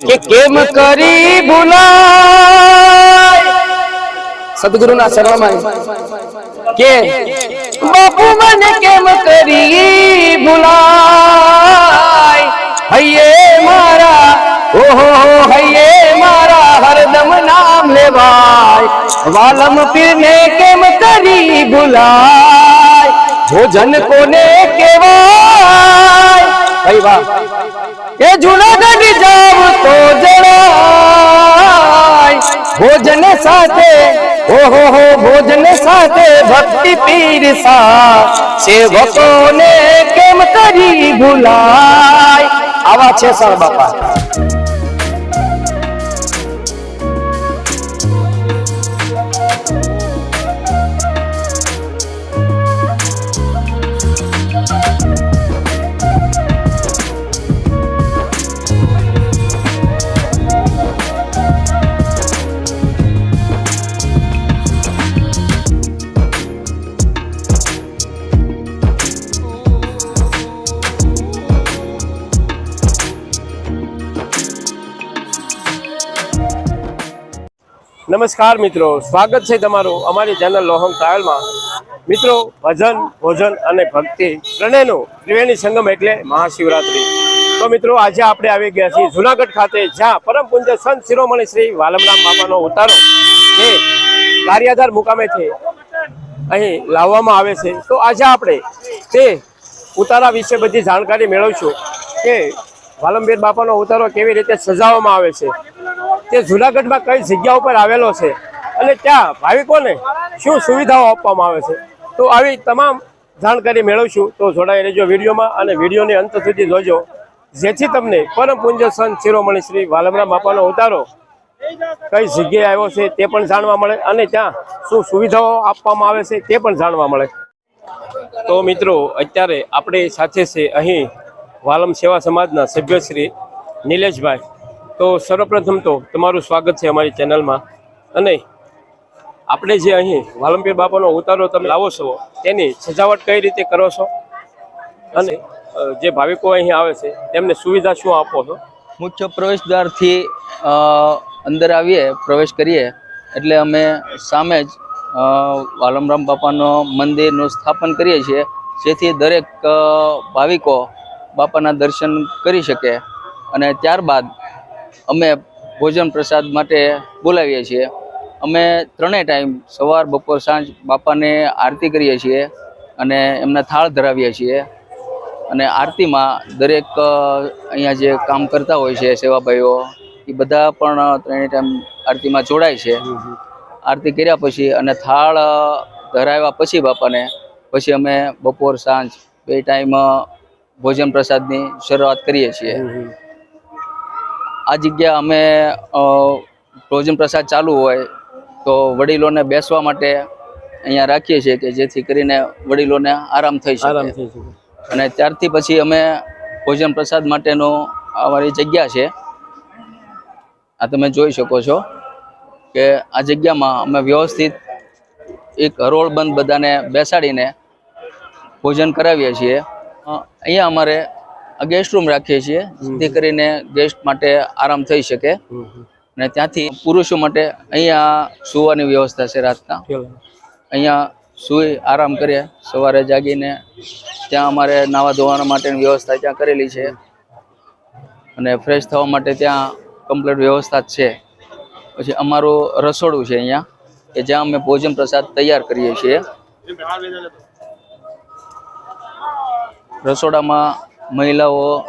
કે કેમ કરી ભૂલાય સદગુરુના શરણમાં કે બાપુ મને કેમ કરી ભૂલાય હૈયે મારા ઓહો હૈયે મારા હરદમ નામ લેવાય વાલમ પીરને કેમ કરી ભૂલાય ભોજન કોને કેવાય ભાઈ વાહ એ જુનાગઢ જાવ તો જણાય. ભોજન સાથે, ઓહો હો, ભોજન સાથે ભક્તિ પીરસા સેવકોને કેમ કરી ભૂલાય? આવા છે સર બાપા. નમસ્કાર મિત્રો, સ્વાગત છે તમારું અમારી ચેનલ લોહમ ટ્રાવેલમાં મિત્રો, ભજન, ભોજન અને ભક્તિ ત્રણેયનું ત્રિવેણી સંગમ એટલે મહાશિવરાત્રિ. તો મિત્રો, આજે આપણે આવી ગયા છીએ જુનાગઢ ખાતે, જ્યાં પરમ પૂજ્ય સંત શિરોમણી શ્રી વાલમરામ બાબાનો ઉતારો જે કાર્યાધાર મુકામે છે અહીં લાવવામાં આવે છે. તો આજે આપણે તે ઉતારા વિશે બધી જાણકારી મેળવશું કે વાલમબીર બાપાનો ઉતારો કેવી રીતે સજાવવામાં આવે છે. તે જુનાગઢમાં કઈ જગ્યા ઉપર આવેલો છે? અને ત્યાં ભાવિકોને શું સુવિધાઓ આપવામાં આવે છે? તો આવી તમામ જાણકારી મેળવશું. તો જોડાઈ રહેજો વિડીયોમાં અને વિડીયોની અંત સુધી જોજો. જેથી તમને પરમ પૂજ્ય સંત શિરોમણી શ્રી વાલમરામ બાપાનો ઉતારો કઈ જગ્યાએ આવ્યો છે તે પણ જાણવા મળે અને ત્યાં શું સુવિધાઓ આપવામાં આવે છે તે પણ જાણવા મળે. તો મિત્રો, અત્યારે આપણે સાથે છે અહીં વાલમ સેવા સમાજના સભ્ય શ્રી નિલેશભાઈ. તો સર્વપ્રથમ તો તમારું સ્વાગત છે અમારી ચેનલમાં. અને આપણે જે અહીં વાલમપીર બાપાનો ઉતારો તમે લાવો છો, તેની સજાવટ કઈ રીતે કરો છો? અને જે ભાવિકો અહીં આવે છે, તેમને સુવિધા શું આપો છો? મુખ્ય પ્રવેશ દ્વારથી અંદર આવીએ, પ્રવેશ કરીએ. એટલે અમે સામે જ વાલમરામ બાપાનો મંદિરનું સ્થાપન કરીએ છીએ, જેથી દરેક ભાવિકો બાપાના દર્શન કરી શકે. અને ત્યારબાદ અમે ભોજન પ્રસાદ માટે બોલાવીએ છીએ. અમે ત્રણેય ટાઈમ સવાર, બપોર, સાંજ બાપાને આરતી કરીએ છીએ અને એમના થાળ ધરાવીએ છીએ. અને આરતીમાં દરેક અહીંયા જે કામ કરતા હોય છે, સેવાભાઈઓ, એ બધા પણ ત્રણેય ટાઈમ આરતીમાં જોડાય છે. આરતી કર્યા પછી અને થાળ ધરાવ્યા પછી બાપાને, પછી અમે બપોર, સાંજ બે ટાઈમ ભોજન પ્રસાદની શરૂઆત કરીએ છીએ. આ જગ્યા અમે ભોજન પ્રસાદ ચાલુ હોય તો વડીલોને બેસવા માટે અહીંયા રાખીએ છીએ કે જેથી કરીને વડીલોને આરામ થઈ શકે. આરામ થઈ શકે. અને ત્યારથી પછી અમે ભોજન પ્રસાદ માટેનો અમારી જગ્યા છે. આ તમે જોઈ શકો છો કે આ જગ્યામાં અમે વ્યવસ્થિત એક હરોળ બંધ બધાને બેસાડીને ભોજન કરાવીએ છીએ. અહીંયા અમારે ગેસ્ટ રૂમ રાખીએ છીએ જેથી કરીને ગેસ્ટ માટે આરામ થઈ શકે. અને ત્યાંથી પુરુષો માટે અહીંયા સુવાની વ્યવસ્થા છે રાતના. અહીંયા સુઈ આરામ કરીએ સવારે જાગીને ત્યાં અમારે નાવા ધોવાના માટેની વ્યવસ્થા ત્યાં કરેલી છે. અને ફ્રેશ થવા માટે ત્યાં કમ્પ્લીટ વ્યવસ્થા જ છે. પછી અમારું રસોડું છે અહીંયા કે જ્યાં અમે ભોજન પ્રસાદ તૈયાર કરીએ છીએ. રસોડામાં મહિલાઓ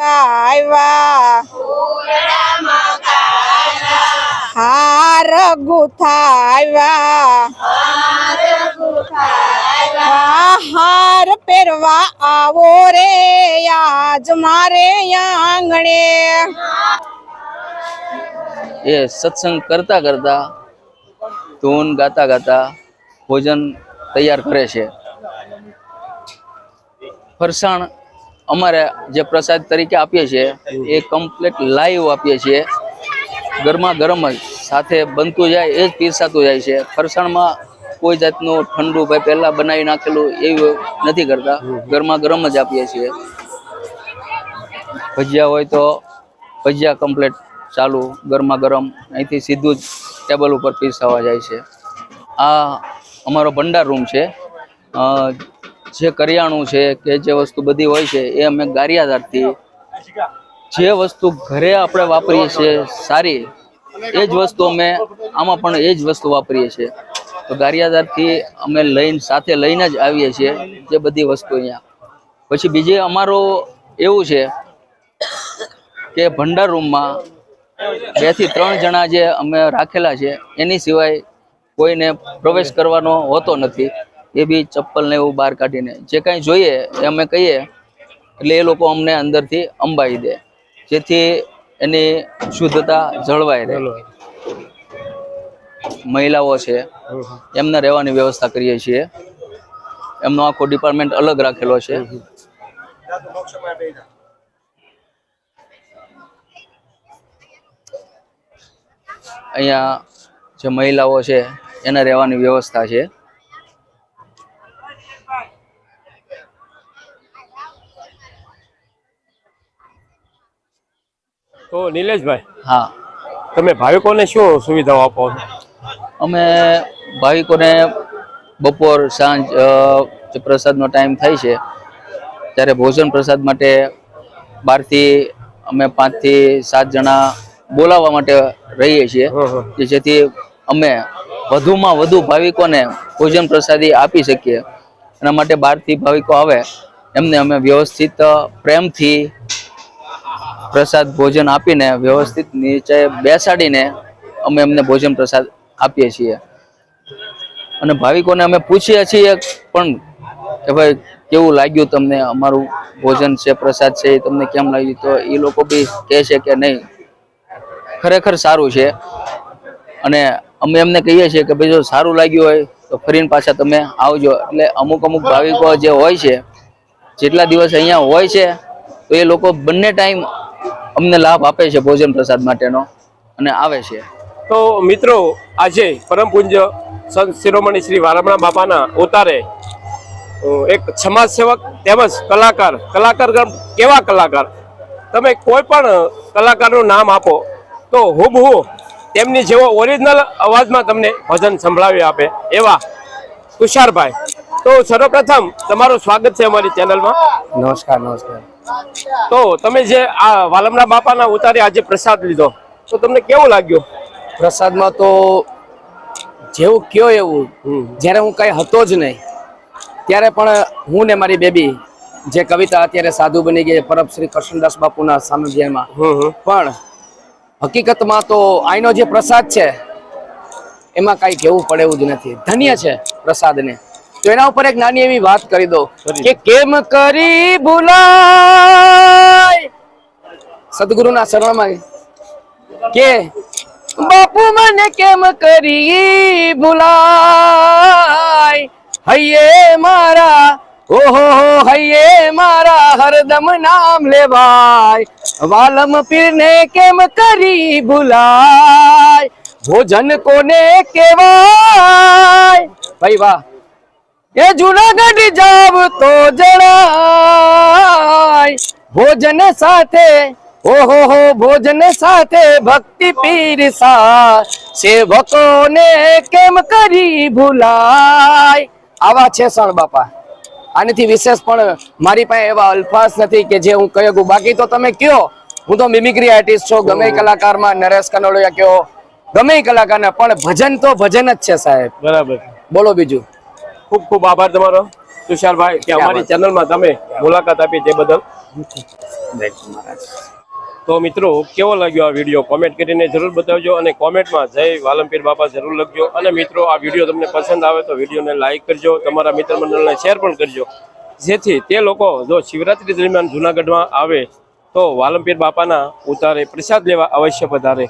હાર ગુથાવ્યા. હાર પહેરવા આવો રે આજ મારે આંગણે. એ સત્સંગ કરતા કરતા ધૂન ગાતા ગાતા ભોજન તૈયાર કરે છે. ફરસાણ અમારે જે પ્રસાદ તરીકે આપીએ છીએ, એ કમ્પ્લીટ લાઈવ આપીએ છીએ. ગરમા ગરમ જ, સાથે બનતું જાય એ જ પીરસાતું જાય છે. ફરસાણમાં કોઈ જાતનું ઠંડુ ભાઈ પહેલા બનાવી નાખેલું એવું નથી કરતા. ગરમા ગરમ જ આપીએ છીએ. ભજીયા હોય તો ભજીયા કમ્પ્લીટ ચાલુ, ગરમા ગરમ. અહીંથી સીધું જ ટેબલ ઉપર પીરસાવા જાય છે. આ અમારો ભંડાર રૂમ છે. જે કરિયાણું છે કે જે વસ્તુ બધી હોય છે, એ અમે ગારિયાદારથી જે વસ્તુ ઘરે આપણે વાપરીએ છીએ સારી, એ જ વસ્તુ અમે આમાં પણ એ જ વસ્તુ વાપરીએ છીએ. તો ગારિયાધારથી અમે લઈને, સાથે લઈને જ આવીએ છીએ જે બધી વસ્તુ અહીંયા. પછી બીજે અમારો એવું છે કે ભંડાર રૂમમાં બેથી ત્રણ જણા જે અમે રાખેલા છે, એની સિવાય કોઈને પ્રવેશ કરવાનો હોતો નથી. એ બી ચપ્પલ ને એવું બહાર કાઢીને. જે કાંઈ જોઈએ એ અમે કહીએ એટલે એ લોકો અમને અંદરથી અંબાવી દે. જેથી એની શુદ્ધતા જળવાઈ રહે. મહિલાઓ છે એમને રહેવાની વ્યવસ્થા કરીએ છીએ. એમનો આખો ડિપાર્ટમેન્ટ અલગ રાખેલો છે. અહીંયા જે મહિલાઓ છે એને રહેવાની વ્યવસ્થા છે. નિલેશભાઈ હા. તમે ભાવિકોને શું સુવિધાઓ આપો છો? અમે ભાવિકોને બપોર સાંજ જે પ્રસાદનો ટાઈમ થાય છે ત્યારે ભોજન પ્રસાદ માટે બહારથી અમે પાંચથી સાત જણા બોલાવવા માટે રહીએ છીએ જેથી અમે વધુમાં વધુ ભાવિકોને ભોજન પ્રસાદી આપી શકીએ. એના માટે બહારથી ભાવિકો આવે એમને અમે વ્યવસ્થિત પ્રેમથી પ્રસાદ ભોજન આપીને વ્યવસ્થિત નીચે બેસાડીને અમે એમને ભોજન પ્રસાદ આપીએ છીએ. અને ભાવિકોને અમે પૂછીએ છીએ પણ કે ભાઈ, કેવું લાગ્યું તમને અમારું ભોજન છે, પ્રસાદ છે, એ તમને કેમ લાગ્યું? તો એ લોકો બી કહે છે કે નહીં, ખરેખર સારું છે. અને અમે એમને કહીએ છીએ કે ભાઈ, જો સારું લાગ્યું હોય તો ફરીને પાછા તમે આવજો. એટલે અમુક અમુક ભાવિકો જે હોય છે, જેટલા દિવસ અહીંયા હોય છે, તો એ લોકો બંને ટાઈમ અમને લાભ આપે છે ભોજન પ્રસાદ માટેનો અને આવે છે. તો મિત્રો આજે પરમ પૂજ્ય સંત શિરોમણી શ્રી વારામણા બાપાના ઉતારે એક સમાજ સેવક તેમજ કલાકાર કલાકાર કેવા કલાકાર? તમે કોઈ પણ કલાકારનું નામ આપો તો હુબહુ તેમની જેવો ઓરિજિનલ અવાજમાં તમને ભજન સંભળાવી આપે એવા તુષારભાઈ. તો સર્વપ્રથમ તમારું સ્વાગત છે અમારી ચેનલમાં. નમસ્કાર નમસ્કાર. તો તમે જે આ વાલમના બાપાના ઉતારે આજે પ્રસાદ લીધો તો તમને કેવું લાગ્યું? પ્રસાદમાં તો જેવું કયો એવું. જ્યારે હું કઈ હતો જ નહીં ત્યારે પણ હું ને મારી બેબી જે કવિતા અત્યારે સાધુ બની ગઈ પરમ શ્રી કૃષ્ણદાસ બાપુના સાનિધ્યમાં પણ હકીકતમાં તો આઈનો જે પ્રસાદ છે એમાં કાંઈ કહેવું પડે એવું જ નથી. ધન્ય છે પ્રસાદને. તો એના ઉપર એક નાની એવી વાત કરી દો કે કેમ કરી ભૂલાય? સદગુરુના શરણમાં કે બાપુ મને કેમ કરી ભૂલાય? હૈયે મારા ઓહો હૈયે મારા હરદમ નામ લેવાય. વાલમ પીરને કેમ કરી ભૂલાય? ભોજન કોને કેવાય? ભાઈ વાહ. એ જુનાગઢ જાવ તો જણાય. ભોજન સાથે ઓહો હો ભોજન સાથે ભક્તિ પીરસા સેવકોને કેમ કરી ભૂલાય? આવા છે સણ બાપા. આનાથી વિશેષ પણ મારી પાસે એવા અલ્ફાસ નથી કે જે હું કહી બાકી તો તમે કયો. હું તો મિમિક્રી આર્ટિસ્ટ છું ગમે કલાકારમાં નરેશ કનોડિયા કયો ગમે કલાકારને પણ ભજન તો ભજન જ છે સાહેબ. બરાબર. બોલો બીજું. ખૂબ ખૂબ આભાર તમારો. તુષારભાઈ કે અમારી ચેનલમાં તમે મુલાકાત આપી તે બદલ. તો મિત્રો કેવો લાગ્યો આ વીડિયો? કોમેન્ટ કરીને જરૂર બતાવજો અને કોમેન્ટમાં જય વાલમપીર બાપા જરૂર લખજો. અને મિત્રો આ વીડિયો તમને પસંદ આવે તો વિડીયોને લાઇક કરજો તમારા મિત્ર મંડળને શેર પણ કરજો. જેથી તે લોકો જો શિવરાત્રી દરમિયાન જુનાગઢમાં આવે તો વાલમપીર બાપાના ઉતારે પ્રસાદ લેવા અવશ્ય પધારે.